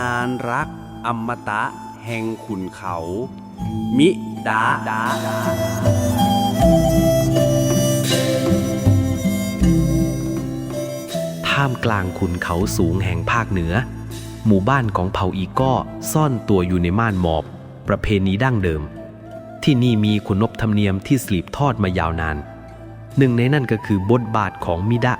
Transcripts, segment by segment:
นานรักอมตะแห่งขุนเขา มิดาดาท่ามกลางขุนเขาสูงแห่งภาคเหนือ หมู่บ้านของเผ่าอีก้อซ่อนตัวอยู่ในม่านหมอบ ประเพณีดั้งเดิม ที่นี่มีขนบธรรมเนียมที่สืบทอดมายาวนาน หนึ่งในนั่นก็คือบทบาทของมิดะ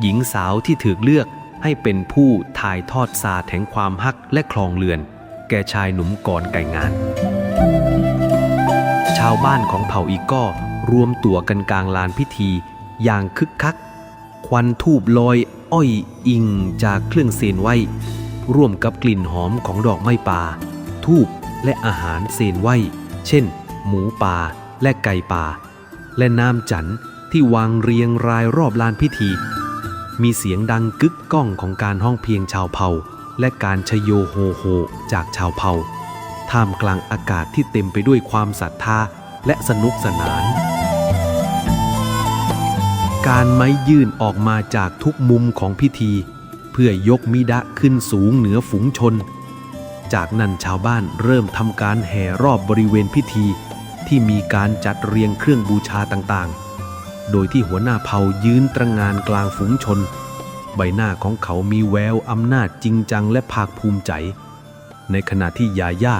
หญิงสาวที่ถูกเลือก ให้เป็นผู้ถ่ายทอดศาสตร์แห่งความฮักและคลองเรือน แก่ชายหนุ่มก่อนไก่งาน ชาวบ้านของเผ่าอีก้อรวมตัวกันกลางลานพิธีอย่างคึกคัก ควันทูบลอยอ้อยอิงจากเครื่องเซนไหวร่วมกับกลิ่นหอมของดอกไม้ป่า ทูบและอาหารเซนไหวเช่น หมูป่าและไก่ป่า และน้ำจันทร์ที่วางเรียงรายรอบลานพิธี มีเสียงดังกึกก้องของการห้องเพียงชาวเผ่า และการชโยโฮโฮจากชาวเผ่า ท่ามกลางอากาศที่เต็มไปด้วยความศรัทธาและสนุกสนาน การไม้ยื่นออกมาจากทุกมุมของพิธี เพื่อยกมิดะขึ้นสูงเหนือฝูงชน จากนั้นชาวบ้านเริ่มทำการแห่รอบบริเวณพิธีที่มีการจัดเรียงเครื่องบูชาต่างๆ โดยที่หัวหน้าเผ่ายืนตระงานกลางฝูงชน ใบหน้าของเขามีแววอำนาจจริงจังและภาคภูมิใจ ในขณะที่ยาย่า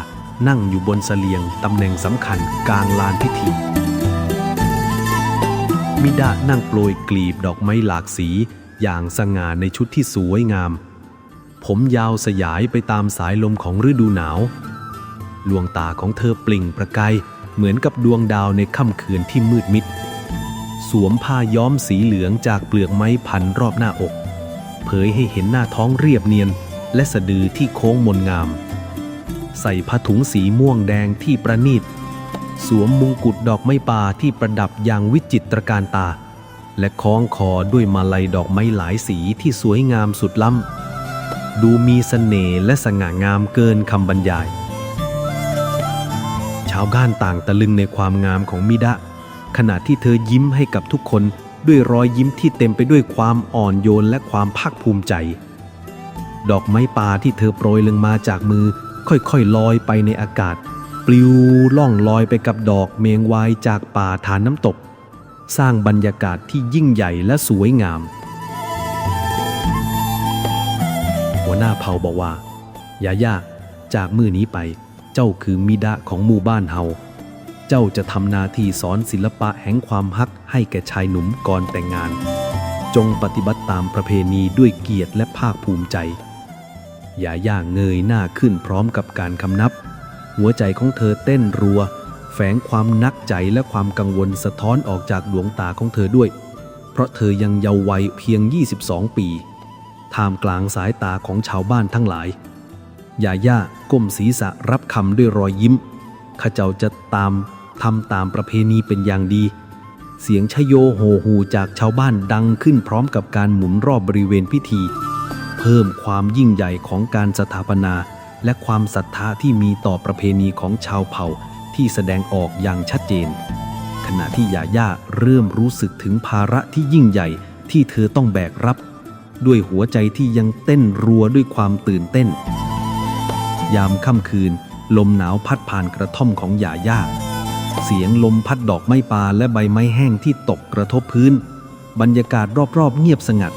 นั่งอยู่บนเสลียงตำแหน่งสำคัญกลางลานพิธี มิดานั่งโปรยกลีบดอกไม้หลากสีอย่างสง่าในชุดที่สวยงาม ผมยาวสยายไปตามสายลมของฤดูหนาวลวงตาของเธอปลิ่งประกายเหมือนกับดวงดาวในค่ำคืนที่มืดมิด สวมผ้าย้อมสีเหลืองจากเปลือกไม้พันรอบหน้าอก เผยให้เห็นหน้าท้องเรียบเนียน และสะดือที่โค้งมนงาม ใส่ผ้าถุงสีม่วงแดงที่ประณีต สวมมงกุฎดอกไม้ป่าที่ประดับอย่างวิจิตรการตา และคล้องคอด้วยมาลัยดอกไม้หลายสีที่สวยงามสุดล้ำ ดูมีเสน่ห์และสง่างามเกินคำบรรยาย ชาวบ้านต่างตะลึงในความงามของมิดะ ขณะที่เธอยิ้มให้กับทุกคนด้วยรอยยิ้มที่เต็มไปด้วยความอ่อนโยนและความภาคภูมิใจ ดอกไม้ป่าที่เธอโปรยลงมาจากมือ ค่อยๆลอยไปในอากาศ ปลิวล่องลอยไปกับดอกเมงวายจากป่าฐานน้ำตก สร้างบรรยากาศที่ยิ่งใหญ่และสวยงาม หัวหน้าเผ่าบอกว่ายาย่าจากมือนี้ไป เจ้าคือมิดะของหมู่บ้านเฮา เจ้าจะทำหนาที่สอนศิลปะแห่งความฮักให้แก่ชายหนุ่มก่อนแต่งงาน จงปฏิบัติตามประเพณีด้วยเกียรติและภาคภูมิใจ อย่าย่าเงยหน้าขึ้นพร้อมกับการคำนับ หัวใจของเธอเต้นรัว แฝงความนักใจและความกังวลสะท้อนออกจากดวงตาของเธอด้วย เพราะเธอยังเยาว์วัยเพียง 22 ปี ท่ามกลางสายตาของชาวบ้านทั้งหลายยาย่าก้มศีรษะรับคำด้วยรอยยิ้มข้าเจ้าจะตาม ทำตามประเพณีเป็นอย่างดี เสียงชโยโหหูจากชาวบ้านดังขึ้นพร้อมกับการหมุนรอบบริเวณพิธี เพิ่มความยิ่งใหญ่ของการสถาปนา และความศรัทธาที่มีต่อประเพณีของชาวเผ่าที่แสดงออกอย่างชัดเจน ขณะที่ยาย่าเริ่มรู้สึกถึงภาระที่ยิ่งใหญ่ที่เธอต้องแบกรับ ด้วยหัวใจที่ยังเต้นรัวด้วยความตื่นเต้น ยามค่ำคืน ลมหนาวพัดผ่านกระท่อมของยาย่า เสียงลมพัดดอกไม้ป่าและใบไม้แห้งที่ตกกระทบพื้น บรรยากาศรอบๆ เงียบสงัด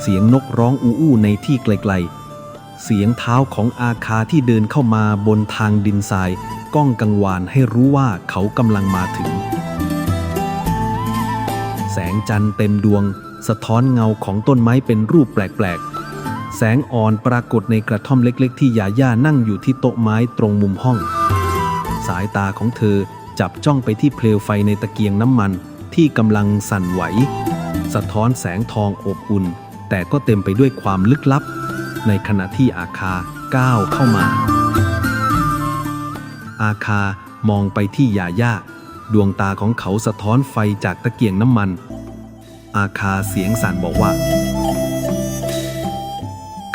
เสียงนกร้องอู้อู้ในที่ไกลๆ เสียงเท้าของอาคาที่เดินเข้ามาบนทางดินทราย ก้องกังวานให้รู้ว่าเขากำลังมาถึง แสงจันทร์เต็มดวง สะท้อนเงาของต้นไม้เป็นรูปแปลกๆ แสงอ่อนปรากฏในกระท่อมเล็ก ๆ ที่ยาย่านั่งอยู่ที่โต๊ะไม้ตรงมุมห้อง สายตาของเธอ จับจ้องไปที่เปลวไฟในตะเกียงน้ำมันที่กำลังสั่นไหว สะท้อนแสงทองอบอุ่น แต่ก็เต็มไปด้วยความลึกลับ ในขณะที่อาคาก้าวเข้ามา อาคามองไปที่ยาย่าดวงตาของเขาสะท้อนไฟจากตะเกียงน้ำมัน อาคาเสียงสั่นบอกว่า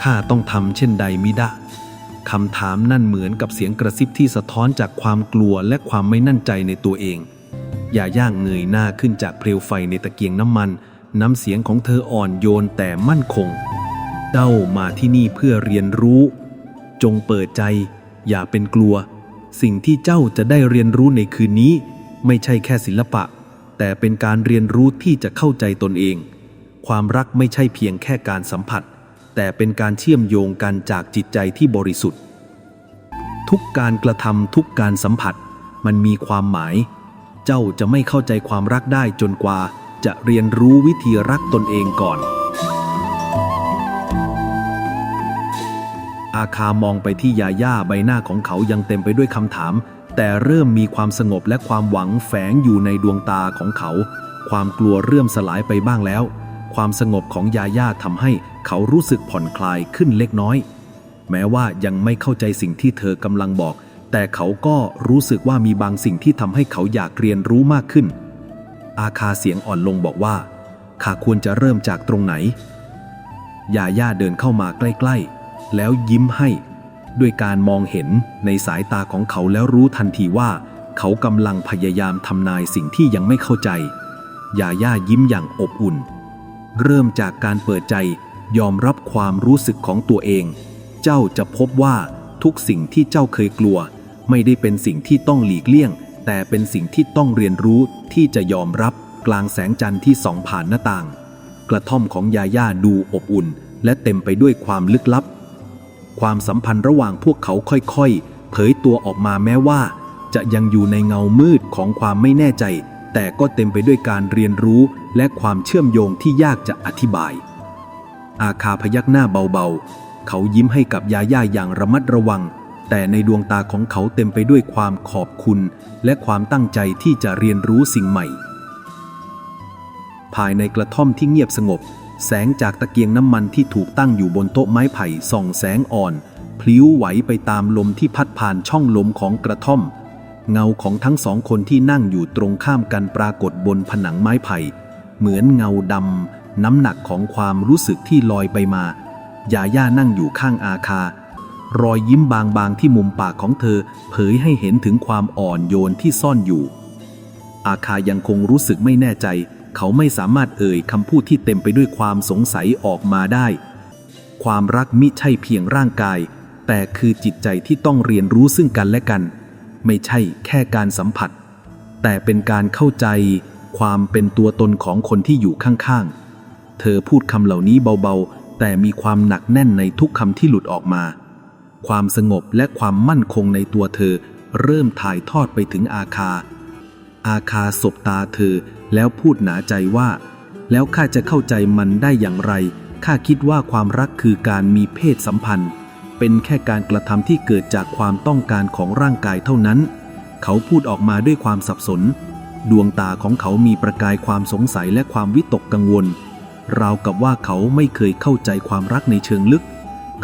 ข้าต้องทำเช่นใดมิได้ คำถามนั่นเหมือนกับเสียงกระซิบที่สะท้อนจากความกลัวและความไม่นั่นใจในตัวเอง อย่าย่างเงยหน้าขึ้นจากเปลวไฟในตะเกียงน้ำมัน น้ำเสียงของเธออ่อนโยนแต่มั่นคง เจ้ามาที่นี่เพื่อเรียนรู้ จงเปิดใจ อย่าเป็นกลัว สิ่งที่เจ้าจะได้เรียนรู้ในคืนนี้ ไม่ใช่แค่ศิลปะ แต่เป็นการเรียนรู้ที่จะเข้าใจตนเอง ความรักไม่ใช่เพียงแค่การสัมผัส แต่เป็นการเชื่อมโยงกันจากจิตใจที่บริสุทธิ์ ทุกการกระทำทุกการสัมผัส มันมีความหมาย เจ้าจะไม่เข้าใจความรักได้จนกว่า จะเรียนรู้วิธีรักตนเองก่อน อาคามองไปที่ยาย่าใบหน้าของเขายังเต็มไปด้วยคำถาม แต่เริ่มมีความสงบและความหวังแฝงอยู่ในดวงตาของเขา ความกลัวเริ่มสลายไปบ้างแล้ว ความสงบของยาย่าทำให้เขารู้สึกผ่อนคลายขึ้นเล็กน้อย แม้ว่ายังไม่เข้าใจสิ่งที่เธอกำลังบอก แต่เขาก็รู้สึกว่ามีบางสิ่งที่ทำให้เขาอยากเรียนรู้มากขึ้น อาคาเสียงอ่อนลงบอกว่าข้าควรจะเริ่มจากตรงไหน ยาย่าเดินเข้ามาใกล้ๆ แล้วยิ้มให้ ด้วยการมองเห็นในสายตาของเขาแล้วรู้ทันทีว่า เขากำลังพยายามทำนายสิ่งที่ยังไม่เข้าใจ ยาย่ายิ้มอย่างอบอุ่น เริ่มจากการเปิดใจยอมรับความรู้สึกของตัวเอง เจ้าจะพบว่าทุกสิ่งที่เจ้าเคยกลัว ไม่ได้เป็นสิ่งที่ต้องหลีกเลี่ยง แต่เป็นสิ่งที่ต้องเรียนรู้ที่จะยอมรับกลางแสงจันทร์ที่ส่องผ่านหน้าต่าง กระท่อมของยาย่าดูอบอุ่น และเต็มไปด้วยความลึกลับ ความสัมพันธ์ระหว่างพวกเขาค่อยๆ เผยตัวออกมาแม้ว่า จะยังอยู่ในเงามืดของความไม่แน่ใจ แต่ก็เต็มไปด้วยการเรียนรู้และความเชื่อมโยงที่ยากจะอธิบาย อาคาพยักหน้าเบาๆ เขายิ้มให้กับยาย่าอย่างระมัดระวัง แต่ในดวงตาของเขาเต็มไปด้วยความขอบคุณ และความตั้งใจที่จะเรียนรู้สิ่งใหม่ ภายในกระท่อมที่เงียบสงบ แสงจากตะเกียงน้ำมันที่ถูกตั้งอยู่บนโต๊ะไม้ไผ่ส่องแสงอ่อนพลิ้วไหวไปตามลมที่พัดผ่านช่องลมของกระท่อม เงาของทั้งสองคนที่นั่งอยู่ตรงข้ามกันปรากฏบนผนังไม้ไผ่ เหมือนเงาดำน้ำหนักของความรู้สึกที่ลอยไปมายาย่านั่งอยู่ข้างอาคา รอยยิ้มบางๆที่มุมปากของเธอ เผยให้เห็นถึงความอ่อนโยนที่ซ่อนอยู่ อาคายังคงรู้สึกไม่แน่ใจ เขาไม่สามารถเอ่ยคำพูดที่เต็มไปด้วยความสงสัยออกมาได้ ความรักมิใช่เพียงร่างกาย แต่คือจิตใจที่ต้องเรียนรู้ซึ่งกันและกัน ไม่ใช่แค่การสัมผัส แต่เป็นการเข้าใจความเป็นตัวตนของคนที่อยู่ข้างๆ เธอพูดคำเหล่านี้เบาๆ แต่มีความหนักแน่นในทุกคำที่หลุดออกมา ความสงบและความมั่นคงในตัวเธอ เริ่มถ่ายทอดไปถึงอาคา อาคาสบตาเธอแล้วพูดหนาใจว่า แล้วข้าจะเข้าใจมันได้อย่างไรข้าคิดว่าความรักคือการมีเพศสัมพันธ์ เป็นแค่การกระทำที่เกิดจากความต้องการของร่างกายเท่านั้น เขาพูดออกมาด้วยความสับสน ดวงตาของเขามีประกายความสงสัยและความวิตกกังวล ราวกับว่าเขาไม่เคยเข้าใจความรักในเชิงลึก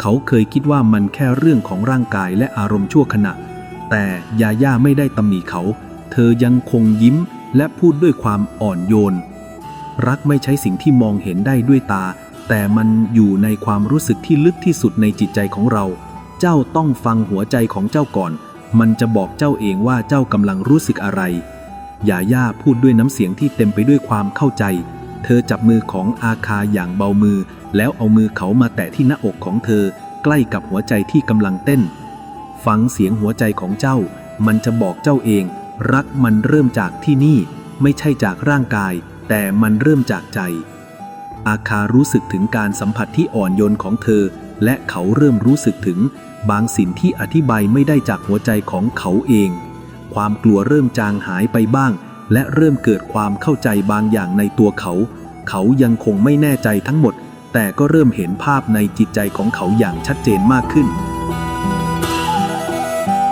เขาเคยคิดว่ามันแค่เรื่องของร่างกายและอารมณ์ชั่วขณะ แต่ยาย่าไม่ได้ตำหนิเขา เธอยังคงยิ้มและพูดด้วยความอ่อนโยน รักไม่ใช่สิ่งที่มองเห็นได้ด้วยตา แต่มันอยู่ในความรู้สึกที่ลึกที่สุดในจิตใจของเรา เจ้าต้องฟังหัวใจของเจ้าก่อน มันจะบอกเจ้าเองว่าเจ้ากำลังรู้สึกอะไร ยาย่าพูดด้วยน้ำเสียงที่เต็มไปด้วยความเข้าใจ เธอจับมือของอาคาอย่างเบามือ แล้วเอามือเขามาแตะที่หน้าอกของเธอ ใกล้กับหัวใจที่กำลังเต้น ฟังเสียงหัวใจของเจ้า มันจะบอกเจ้าเอง รักมันเริ่มจากที่นี่ ไม่ใช่จากร่างกาย แต่มันเริ่มจากใจ อาคารู้สึกถึงการสัมผัสที่อ่อนโยนของเธอ และเขาเริ่มรู้สึกถึงบางสิ่งที่อธิบายไม่ได้จากหัวใจของเขาเอง ความกลัวเริ่มจางหายไปบ้าง และเริ่มเกิดความเข้าใจบางอย่างในตัวเขา เขายังคงไม่แน่ใจทั้งหมด แต่ก็เริ่มเห็นภาพในจิตใจของเขาอย่างชัดเจนมากขึ้น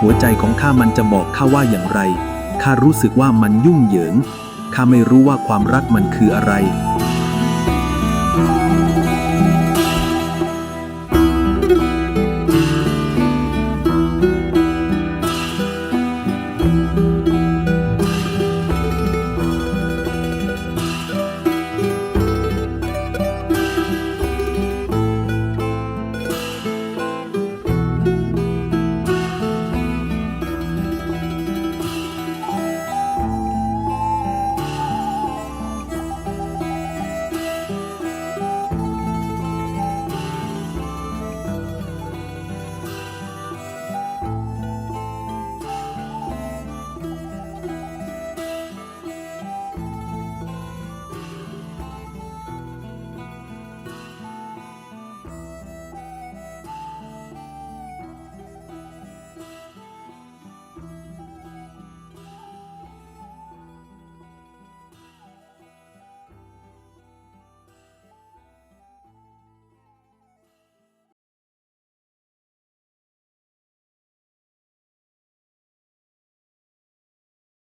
หัวใจของข้ามันจะบอกข้าว่าอย่างไร ข้ารู้สึกว่ามันยุ่งเหยิง ข้าไม่รู้ว่าความรักมันคืออะไร